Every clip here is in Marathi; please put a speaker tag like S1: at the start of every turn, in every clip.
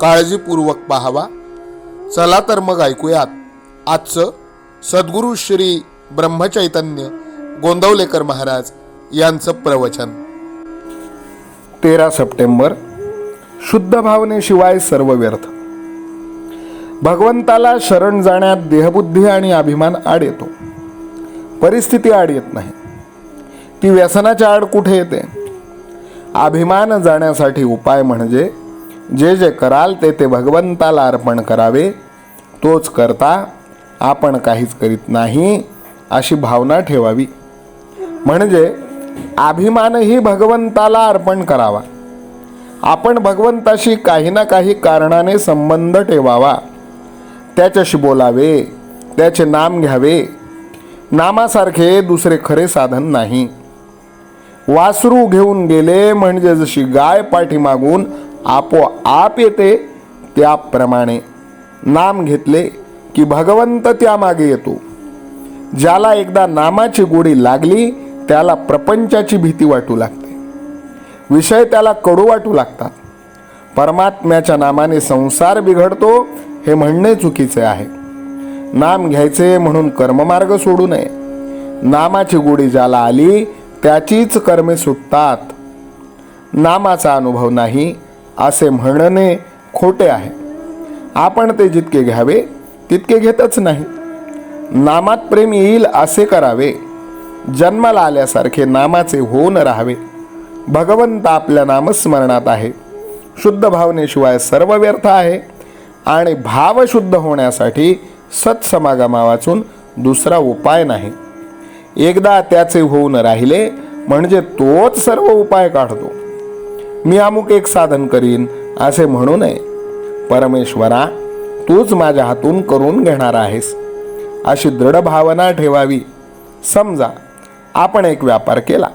S1: काळजीपूर्वक पाहावा. चला तर मग ऐकूयात. आजचं सद्गुरू श्री ब्रह्मचैतन्य गोंदवलेकर महाराज यांचं प्रवचन. तेरा सप्टेंबर. शुद्ध भावनेशिवाय सर्व व्यर्थ. भगवंताला शरण जाण्यात देहबुद्धी आणि अभिमान आड येतो. परिस्थिती आड येत नाही. ती व्यसनाच्या आड कुठे येते? अभिमान जाण्यासाठी उपाय म्हणजे जे जे कराल ते ते भगवंताला अर्पण करावे. तोच करता आपण काहीच करीत नाही अशी भावना ठेवावी. म्हणजे अभिमानही भगवंताला अर्पण करावा. आपण भगवंताशी काही ना काही कारणाने संबंध ठेवावा. त्याच्याशी बोलावे त्याचे नाम घ्यावे. नामासारखे दुसरे खरे साधन नाही. वासरू घेऊन गेले म्हणजे जशी गाय पाठीमागून आपोआप येते. त्याप्रमाणे नाम घेतले की भगवंत त्यामागे येतो. ज्याला एकदा नामाची गोडी लागली त्याला प्रपंचाची भीती वाटू लागते. विषय त्याला कडू वाटू लागतात. परमात्म्याच्या नामाने संसार बिघडतो हे म्हणणे चुकीचे आहे. नाम घ्यायचे म्हणून कर्ममार्ग सोडू नये. नामाची गोडी ज्याला आली त्याचीच कर्मे सुटतात. नामाचा अनुभव नाही असे म्हणणे खोटे आहे. आपण ते जितके घ्यावे तितके घेतच नाही. नामात प्रेम येईल असे करावे. जन्माला आल्यासारखे नामाचे होऊन राहावे. भगवंत आपल्या नामस्मरणात आहे. शुद्ध भावनेशिवाय सर्व व्यर्थ आहे. आणि भाव शुद्ध होण्यासाठी सत्समागमा वाचून दुसरा उपाय नाही. एकदा त्याचे होऊन राहिले म्हणजे तोच सर्व उपाय काढतो. मी अमुक एक साधन करीन असे म्हणू नये. परमेश्वरा तूच माझ्या हातून करून घेणार आहेस. अशी दृढ भावना ठेवावी. समजा आपण एक व्यापार केला.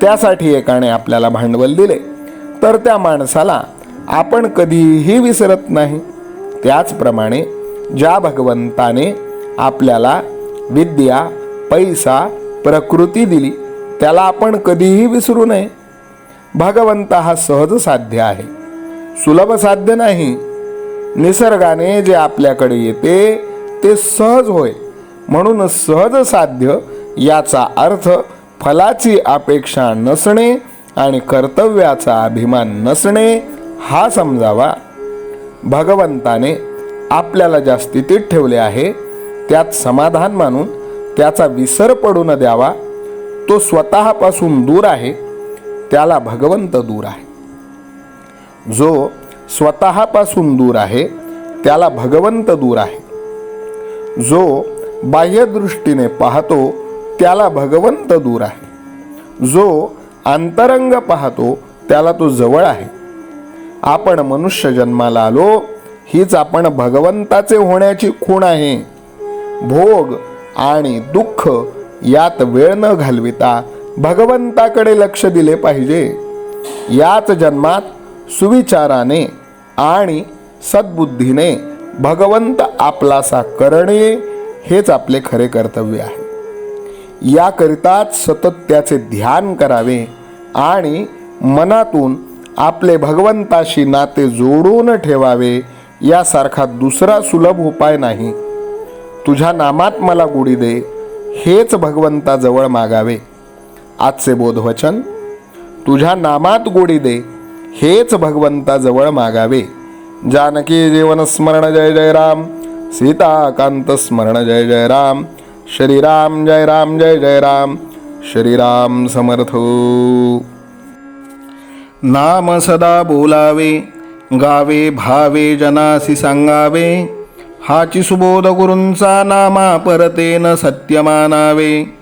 S1: त्यासाठी एकाने आपल्याला भांडवल दिले. तर त्या माणसाला आपण कधीही विसरत नाही. त्याचप्रमाणे ज्या भगवंताने आपल्याला विद्या पैसा प्रकृती दिली त्याला आपण कधीही विसरू नये. भगवंत हा सहज साध्य आहे. सुलभ साध्य नाही. निसर्गाने जे आपल्याकडे येते ते सहज होय. म्हणून सहज साध्य याचा अर्थ फलाची अपेक्षा नसणे आणि कर्तव्याचा अभिमान नसणे हा समजावा. भगवंताने आपल्याला ज्या स्थितीत ठेवले आहे त्यात समाधान मानून त्याचा विसर पडू न द्यावा. तो स्वतःपासून दूर आहे. त्याला भगवंत दूर आहे. जो स्वतःपासून दूर आहे त्याला भगवंत दूर आहे. जो बाह्यदृष्टीने पाहतो त्याला भगवंत दूर आहे. जो अंतरंग पाहतो त्याला तो जवळ आहे. आपण मनुष्य जन्माला आलो हीच आपण भगवंताचे होण्याची खूण आहे. भोग आणि दुःख यात वेळ न घालविता भगवंताकडे लक्ष दिले पाहिजे. याच जन्मात सुविचाराने आणि सद्बुद्धीने भगवंत आपलासा करणे हेच आपले खरे कर्तव्य आहे. याकरिताच सतत त्याचे ध्यान करावे आणि मनातून आपले भगवंताशी नाते जोडून ठेवावे यासारखा दुसरा सुलभ उपाय नाही. तुझ्या नामात मला गुढी दे हेच भगवंताजवळ मागावे. आजचे बोधवचन तुझ्या नामात गोडी दे हेच भगवंताजवळ मागावे. जानकी जीवन स्मरण जय जय राम. सीताकांत स्मरण जय जय राम. श्रीराम जय राम जय जय राम. श्रीराम समर्थ. नाम सदा बोलावे गावे भावे जनासी सांगावे. हाची सुबोध गुरूंचा नामा परतेन सत्यमानावे.